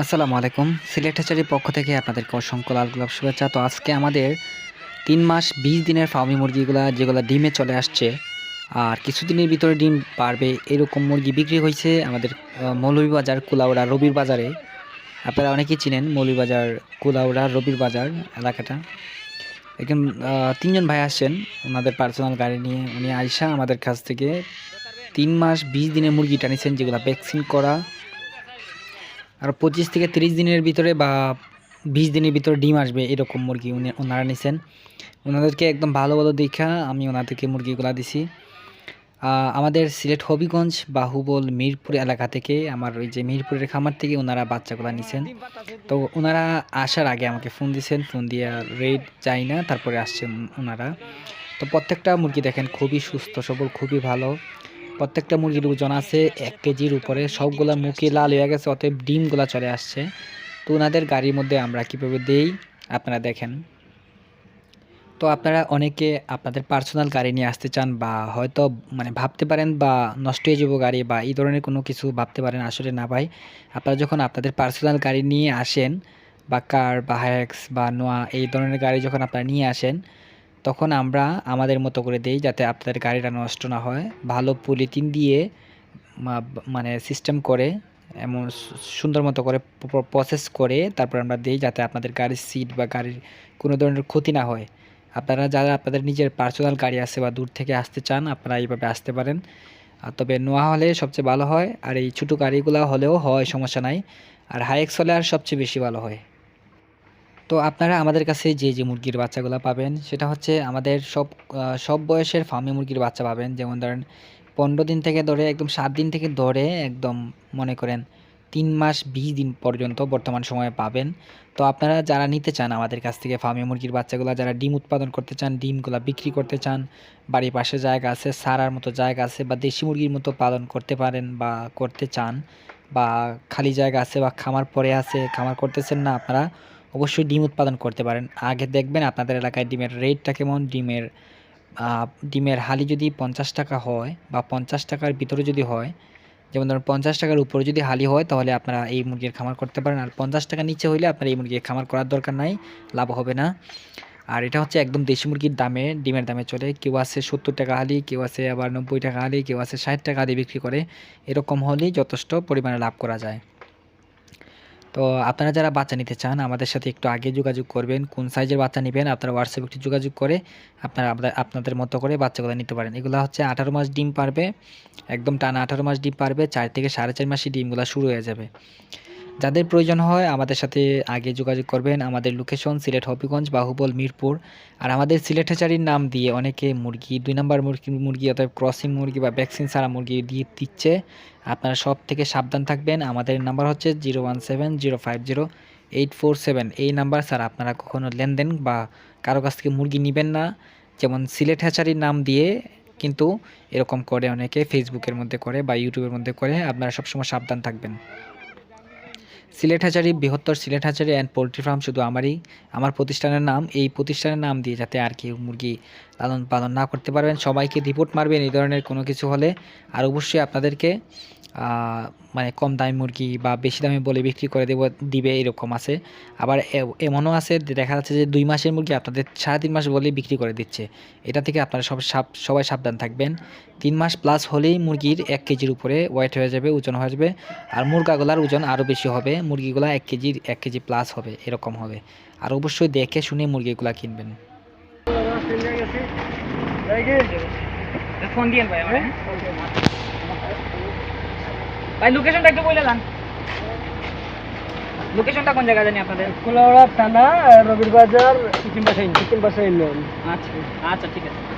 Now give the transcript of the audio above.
আসসালামু আলাইকুম। সিলেট হ্যাচারির পক্ষ থেকে আপনাদেরকে অসংখ্য লাল গোলাপ শুভেচ্ছা। তো আজকে আমাদের তিন মাস বিশ দিনের ফার্মি মুরগিগুলা, যেগুলো ডিমে চলে আসছে, আর কিছুদিনের ভিতরে ডিম পারবে এরকম মুরগি বিক্রি হয়েছে আমাদের মৌলভীবাজার কুলাউড়া রবির বাজারে। আপনারা অনেকেই চিনেন মৌলভীবাজার কুলাউড়া রবির বাজার এলাকাটা। একজন তিনজন ভাই আসছেন ওনাদের পার্সোনাল গাড়ি নিয়ে। উনি আইসা আমাদের কাছ থেকে তিন মাস বিশ দিনের মুরগিটা নিয়েছেন যেগুলো ভ্যাকসিন করা আর পঁচিশ থেকে তিরিশ দিনের ভিতরে বা বিশ দিনের ভিতরে ডিম আসবে এরকম মুরগি উনি ওনারা নিছেন। ওনাদেরকে একদম ভালো ভালো দেখা আমি ওনাদেরকে মুরগিগুলা দিছি। আমাদের সিলেট হবিগঞ্জ, বাহুবল, মিরপুর এলাকা থেকে, আমার ওই যে মিরপুরের খামার থেকে ওনারা বাচ্চাগুলা নিছেন। তো ওনারা আসার আগে আমাকে ফোন দিয়েছেন ফোন দিয়ে রেড যাই না, তারপরে আসছেন ওনারা। তো প্রত্যেকটা মুরগি দেখেন খুবই সুস্থ, সবল, খুবই ভালো। প্রত্যেকটা মুরগির ওজন আছে এক কেজির উপরে, সবগুলা মুখে লাল হয়ে গেছে, অতএব ডিমগুলা চলে আসছে। তো ওনাদের গাড়ির মধ্যে আমরা কীভাবে দেই, আপনারা দেখেন। তো আপনারা অনেকে আপনাদের পার্সোনাল গাড়ি নিয়ে আসতে চান বা হয়তো মানে ভাবতে পারেন বা নষ্ট হয়ে যাব গাড়ি বা এই ধরনের কোনো কিছু ভাবতে পারেন, আসলে না ভাই। আপনারা যখন আপনাদের পার্সোনাল গাড়ি নিয়ে আসেন বা কার বা হ্যাক্স বা নোয়া এই ধরনের গাড়ি যখন আপনারা নিয়ে আসেন তখন আমরা আমাদের মতো করে দেই যাতে আপনাদের গাড়িটা নষ্ট না হয়। ভালো পলিথিন দিয়ে মানে সিস্টেম করে, এমন সুন্দর মতো করে প্রসেস করে তারপর আমরা দিই যাতে আপনাদের গাড়ির সিট বা গাড়ির কোনো ধরনের ক্ষতি না হয়। আপনারা যারা আপনাদের নিজের পার্সোনাল গাড়ি আছে বা দূর থেকে আসতে চান, আপনারা এইভাবে আসতে পারেন। আর তবে নোয়া হলে সবচেয়ে ভালো হয়, আর এই ছোটো গাড়িগুলো হলেও হয়, সমস্যা নাই। আর হাইএক্স হলে আর সবচেয়ে বেশি ভালো হয়। তো আপনারা আমাদের কাছে যে যে মুরগির বাচ্চাগুলো পাবেন, সেটা হচ্ছে আমাদের সব সব বয়সের ফার্মি মুরগির বাচ্চা পাবেন। যেমন ধরেন, পনেরো দিন থেকে ধরে, একদম সাত দিন থেকে ধরে, একদম মনে করেন, তিন মাস বিশ দিন পর্যন্ত বর্তমান সময়ে পাবেন। তো আপনারা যারা নিতে চান আমাদের কাছ থেকে ফার্মি মুরগির বাচ্চাগুলো, যারা ডিম উৎপাদন করতে চান, ডিমগুলো বিক্রি করতে চান, বাড়ির পাশে জায়গা আছে, সারার মতো জায়গা আছে, বা দেশি মুরগির মতো পালন করতে পারেন বা করতে চান, বা খালি জায়গা আছে বা খামার পরে আছে, খামার করতেছেন না আপনারা অবশ্যই ডিম উৎপাদন করতে পারেন। আগে দেখবেন আপনাদের এলাকায় ডিমের রেটটা কেমন? ডিমের ডিমের হালি যদি পঞ্চাশ টাকা হয় বা পঞ্চাশ টাকার ভিতরে যদি হয়, যেমন ধরুন পঞ্চাশ টাকার উপরে যদি হালি হয়, তাহলে আপনারা এই মুরগির খামার করতে পারেন। আর পঞ্চাশ টাকা নিচে হইলে আপনার এই মুরগির খামার করার দরকার নাই, লাভ হবে না। আর এটা হচ্ছে একদম দেশি মুরগির দামে, ডিমের দামে চলে। কেউ আছে সত্তর টাকা হালি, কেউ আছে আবার নব্বই টাকা হালি, কেউ আছে ষাট টাকা হালি বিক্রি করে। এরকম হলেই যথেষ্ট পরিমাণে লাভ করা যায়। তো আপনারা যারা বাচ্চা নিতে চান, আমাদের সাথে একটু আগে যোগাযোগ করবেন। কোন সাইজের বাচ্চা নেবেন, আপনারা হোয়াটসঅ্যাপ একটু যোগাযোগ করে আপনারা আপনাদের- মতো করে বাচ্চাগুলো নিতে পারেন। এগুলো হচ্ছে আঠারো মাস ডিম পারবে, একদম টানা আঠারো মাস ডিম পারবে, চার থেকে সাড়ে চার মাসে ডিমগুলো শুরু হয়ে যাবে। যাদের প্রয়োজন হয় আমাদের সাথে আগে যোগাযোগ করবেন। আমাদের লোকেশন সিলেট হবিগঞ্জ, বাহুবল, মিরপুর। আর আমাদের সিলেট হেচারির নাম দিয়ে অনেকে মুরগি, দুই নম্বর মুরগি মুরগি অর্থাৎ ক্রসিং মুরগি বা ভ্যাকসিন ছাড়া মুরগি দিয়ে দিচ্ছে। আপনারা সব থেকে সাবধান থাকবেন। আমাদের নাম্বার হচ্ছে zero one seven zero five zero eight four seven এই নাম্বার স্যার আপনারা কখনো লেনদেন বা কারও কাছ থেকে মুরগি নেবেন না। যেমন সিলেট হ্যাচারির নাম দিয়ে কিন্তু এরকম করে অনেকে ফেসবুকের মধ্যে করে বা ইউটিউবের মধ্যে করে। আপনারা সবসময় সাবধান থাকবেন। সিলেট হাজারি বৃহত্তর Sylhet Hazari and poultry farm শুধু আমারই। আমার প্রতিষ্ঠানের নাম, এই প্রতিষ্ঠানের নাম দিয়ে যাতে আর কেউ মুরগি লালন পালন না করতে পারবেন। সবাইকে রিপোর্ট মারবেন, এই ধরনের কোনো কিছু হলে। আর অবশ্যই আপনাদেরকে মানে কম দামি মুরগি বা বেশি দামে বলে বিক্রি করে দেব দিবে এরকম আছে। আবার এমনও আছে দেখা যাচ্ছে যে দুই মাসের মুরগি আপনাদের সাড়ে তিন মাস বলে বিক্রি করে দিচ্ছে। এটা থেকে আপনারা সব সাব- সবাই সাবধান থাকবেন। তিন মাস প্লাস হলেই মুরগির এক কেজির উপরে ওয়েট হয়ে যাবে ওজন হয়ে যাবে। আর মুরগাগুলার ওজন আরও বেশি হবে মুরগিগুলা এক কেজির এক কেজি প্লাস হবে এরকম হবে। আর অবশ্যই দেখে শুনে মুরগিগুলা কিনবেন। ফোন দিয়েন ভাই ভাই লোকেশনটা একটু বলে দেন। লোকেশনটা কোন জায়গা জানি আপনাদের? কোলাওড়া থানা রবির বাজার সিকিম বাসাইন সিকিম বাসাইন আচ্ছা আচ্ছা ঠিক আছে।